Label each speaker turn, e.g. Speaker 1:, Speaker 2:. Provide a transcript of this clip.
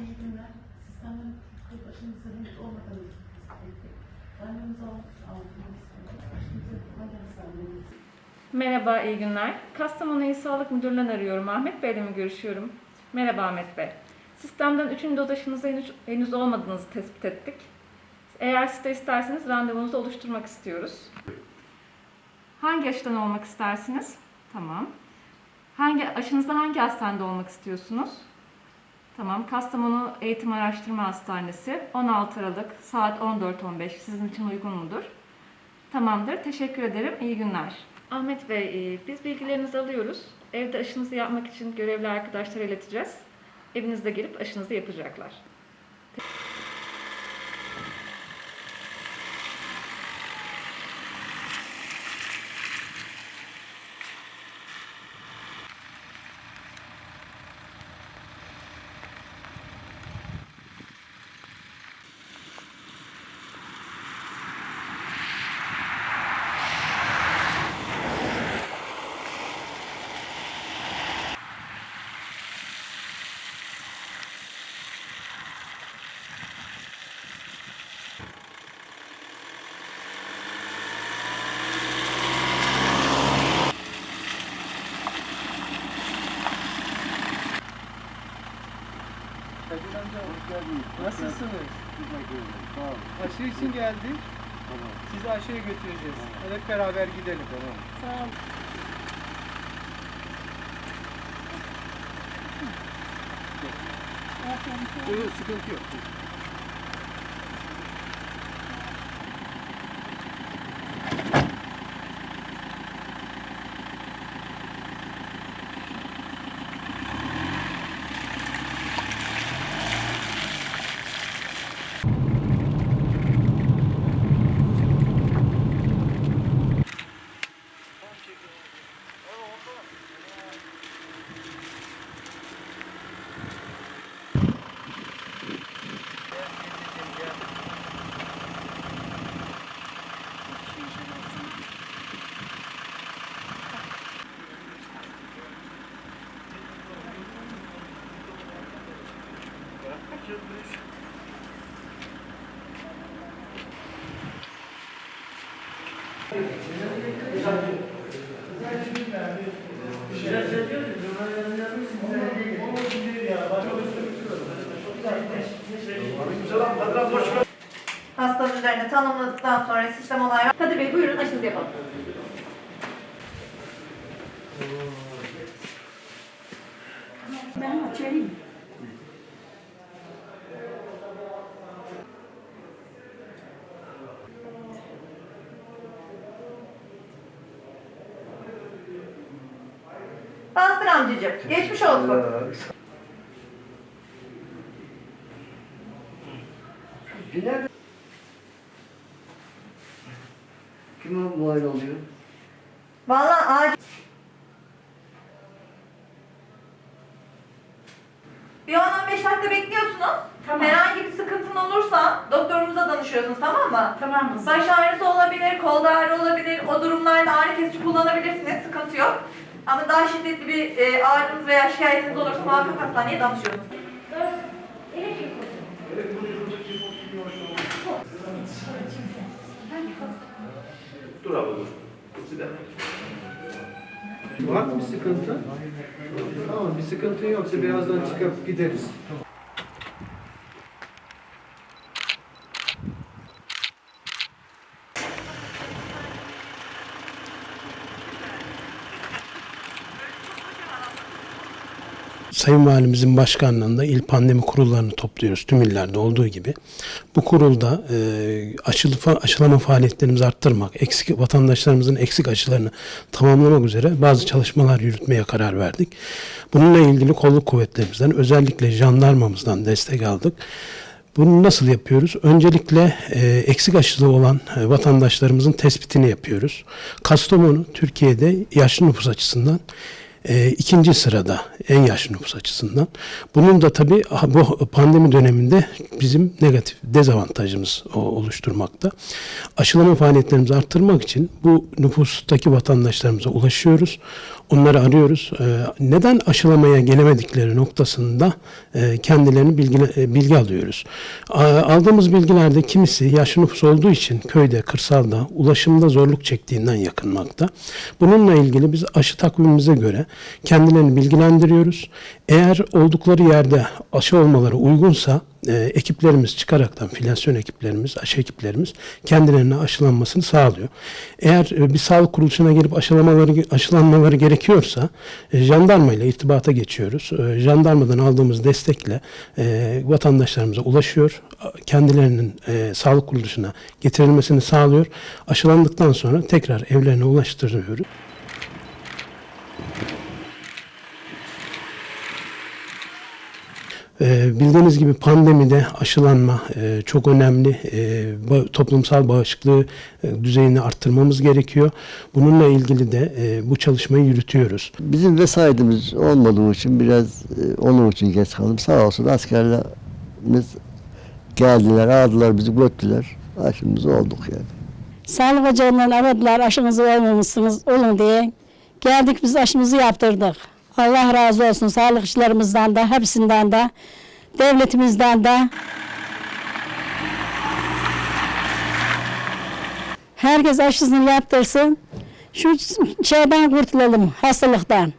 Speaker 1: iyi. Sistemden kırk hangi hastaneniz?
Speaker 2: Merhaba, iyi günler. Kastamonu İl Sağlık Müdürlüğü'nden arıyorum. Ahmet Bey'le mi görüşüyorum? Merhaba Ahmet Bey. Sistemden 3. doz aşınızı henüz, henüz olmadığınızı tespit ettik. Eğer siz de isterseniz randevunuzu oluşturmak istiyoruz. Hangi aşıdan olmak istersiniz? Tamam. Hangi aşınızda hangi hastanede olmak istiyorsunuz? Tamam. Kastamonu Eğitim Araştırma Hastanesi 16 Aralık saat 14.15 sizin için uygun mudur? Tamamdır. Teşekkür ederim. İyi günler. Ahmet Bey, e, biz bilgilerinizi alıyoruz. Evde aşınızı yapmak için görevli arkadaşlara ileteceğiz. Evinizde gelip aşınızı yapacaklar.
Speaker 3: Nasılsınız? Aşı için geldik.
Speaker 4: Tamam.
Speaker 3: Sizi aşıya götüreceğiz. Hep beraber gidelim.
Speaker 4: Tamam.
Speaker 2: Sağ olun.
Speaker 4: Yok, sıkıntı yok.
Speaker 5: Hastanın üzerine tanımladıktan sonra sistem ver. Kadir Bey buyurun aşınızı yapalım.
Speaker 6: Ben açayım.
Speaker 5: Bastır amcacığım. Geçmiş olsun.
Speaker 4: Nerede? Kim muayene oluyor?
Speaker 5: Vallahi acil. Bir 10-15 dakika bekliyorsunuz.
Speaker 6: Tamam.
Speaker 5: Herhangi bir sıkıntın olursa doktorumuza danışıyorsunuz tamam mı?
Speaker 6: Tamam mı?
Speaker 5: Baş ağrısı olabilir, kol ağrı olabilir. O durumlarda ağrı kesici kullanabilirsiniz. Sıkıntı yok. Ama daha şiddetli bir e, ağrınız veya şikayetiniz olursa muhakkak hastaneye danışıyorsunuz.
Speaker 7: Dur abi dur. Dur bir dakika.
Speaker 3: Var mı bir sıkıntı? Tamam bir sıkıntın yoksa birazdan çıkıp gideriz.
Speaker 8: Sayın Valimizin başkanlığında il pandemi kurullarını topluyoruz tüm illerde olduğu gibi. Bu kurulda e, aşılı, aşılama faaliyetlerimizi arttırmak, eksik vatandaşlarımızın eksik aşılarını tamamlamak üzere bazı çalışmalar yürütmeye karar verdik. Bununla ilgili kolluk kuvvetlerimizden özellikle jandarmamızdan destek aldık. Bunu nasıl yapıyoruz? Öncelikle e, eksik aşılı olan e, vatandaşlarımızın tespitini yapıyoruz. Kastamonu Türkiye'de yaşlı nüfus açısından e, ikinci sırada en yaşlı nüfus açısından. Bunun da tabii ha- bu pandemi döneminde bizim negatif dezavantajımız oluşturmakta. Aşılama faaliyetlerimizi arttırmak için bu nüfustaki vatandaşlarımıza ulaşıyoruz. Onları arıyoruz. E, neden aşılamaya gelemedikleri noktasında e, kendilerini bilgi, e, bilgi alıyoruz. A- Aldığımız bilgilerde kimisi yaşlı nüfus olduğu için köyde, kırsalda, ulaşımda zorluk çektiğinden yakınmakta. Bununla ilgili biz aşı takvimimize göre kendilerini bilgilendiriyoruz. Eğer oldukları yerde aşı olmaları uygunsa e, ekiplerimiz çıkaraktan filyasyon ekiplerimiz, aşı ekiplerimiz kendilerine aşılanmasını sağlıyor. Eğer e, bir sağlık kuruluşuna gelip aşılamaları aşılanmaları gerekiyorsa e, jandarma ile irtibata geçiyoruz. E, jandarmadan aldığımız destekle e, vatandaşlarımıza ulaşıyor. Kendilerinin e, sağlık kuruluşuna getirilmesini sağlıyor. Aşılandıktan sonra tekrar evlerine ulaştırıyoruz. Bildiğiniz gibi pandemide aşılanma e, çok önemli. E, Toplumsal bağışıklığı e, düzeyini arttırmamız gerekiyor. Bununla ilgili de bu çalışmayı yürütüyoruz.
Speaker 4: Bizim vesayetimiz olmadığı için biraz onun için geç kaldım. Sağ olsun askerlerimiz geldiler, aldılar bizi götürdüler. Aşımız olduk yani.
Speaker 6: Sağlık ocağından aradılar aşınızı olmamışsınız olun diye. Geldik biz aşımızı yaptırdık. Allah razı olsun sağlıkçılarımızdan da hepsinden de devletimizden de. Herkes aşısını yaptırsın. Şu şeyden kurtulalım hastalıktan.